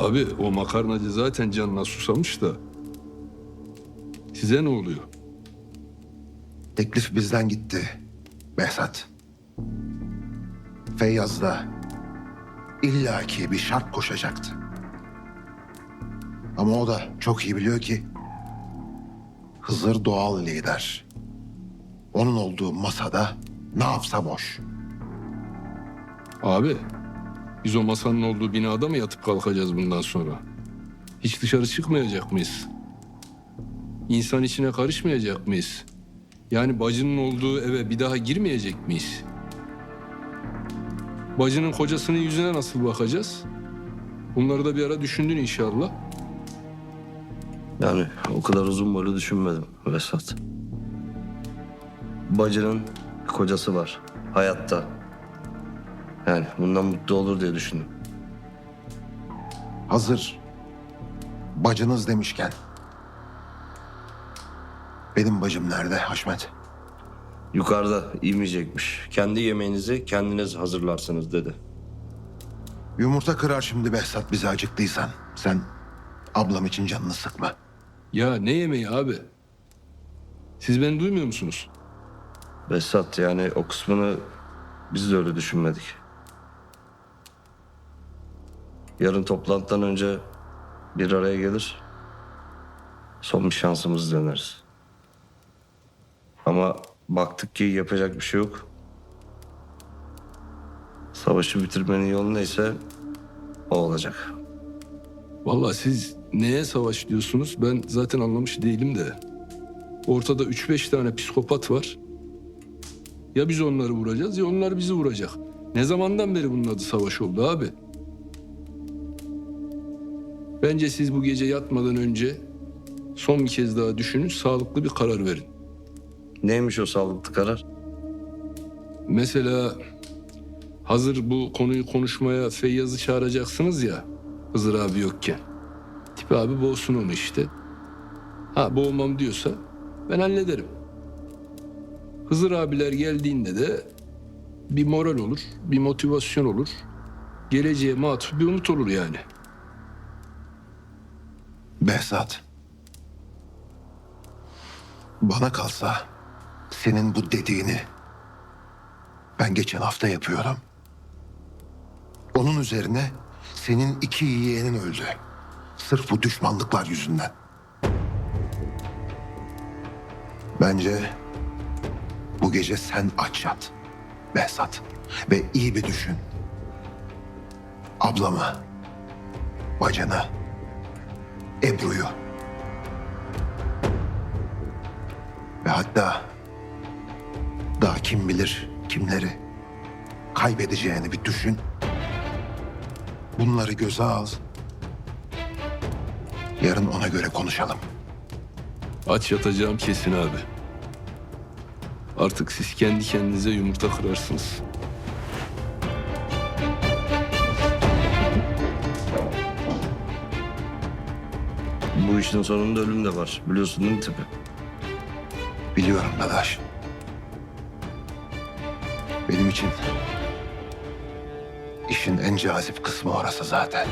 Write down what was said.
Abi o makarnacı zaten canına susamış da. Size ne oluyor? Teklif bizden gitti. Behzat. Feyyaz da illaki bir şart koşacaktı. Ama o da çok iyi biliyor ki Hızır doğal lider. Onun olduğu masada ne yapsa boş. Abi biz o masanın olduğu binada mı yatıp kalkacağız bundan sonra? Hiç dışarı çıkmayacak mıyız? İnsan içine karışmayacak mıyız? Yani bacının olduğu eve bir daha girmeyecek miyiz? Bacının kocasının yüzüne nasıl bakacağız? Bunları da bir ara düşündün inşallah. Yani o kadar uzun boylu düşünmedim Vesat. Bacının kocası var. Hayatta. Yani bundan mutlu olur diye düşündüm. Hazır bacınız demişken benim bacım nerede Haşmet? Yukarıda yemeyecekmiş. Kendi yemeğinizi kendiniz hazırlarsınız dedi. Yumurta kırar şimdi Behzat bizi acıktıysan. Sen ablam için canını sıkma. Ya ne yemeği abi? Siz beni duymuyor musunuz? Vesat yani o kısmını biz de öyle düşünmedik. Yarın toplantıdan önce bir araya gelir. Son bir şansımızı deneriz. Ama baktık ki yapacak bir şey yok. Savaşı bitirmenin yolu neyse o olacak. Vallahi siz neye savaş diyorsunuz ben zaten anlamış değilim de. Ortada 3-5 tane psikopat var. Ya biz onları vuracağız ya onlar bizi vuracak. Ne zamandan beri bunun adı savaş oldu abi? Bence siz bu gece yatmadan önce son bir kez daha düşünün, sağlıklı bir karar verin. Neymiş o sağlıklı karar? Mesela hazır bu konuyu konuşmaya Feyyaz'ı çağıracaksınız ya Hızır abi yokken. Tipi abi boğsun onu işte. Ha boğmam diyorsa ben hallederim. Hızır abiler geldiğinde de bir moral olur, bir motivasyon olur. Geleceğe matuf bir umut olur yani. Behzat. Bana kalsa senin bu dediğini ben geçen hafta yapıyorum. Onun üzerine senin iki yeğenin öldü. Sırf bu düşmanlıklar yüzünden. Bence bu gece sen aç yat. Behzat. Ve iyi bir düşün. Ablamı, bacını, Ebru'yu. Ve hatta daha kim bilir kimleri kaybedeceğini bir düşün. Bunları göze al. Yarın ona göre konuşalım. Aç yatacağım kesin abi. Artık siz kendi kendinize yumurta kırarsınız. Bu işin sonunda ölüm de var. Biliyorsun değil mi tipi? Biliyorum Dadaş. Benim için işin en cazip kısmı orası zaten.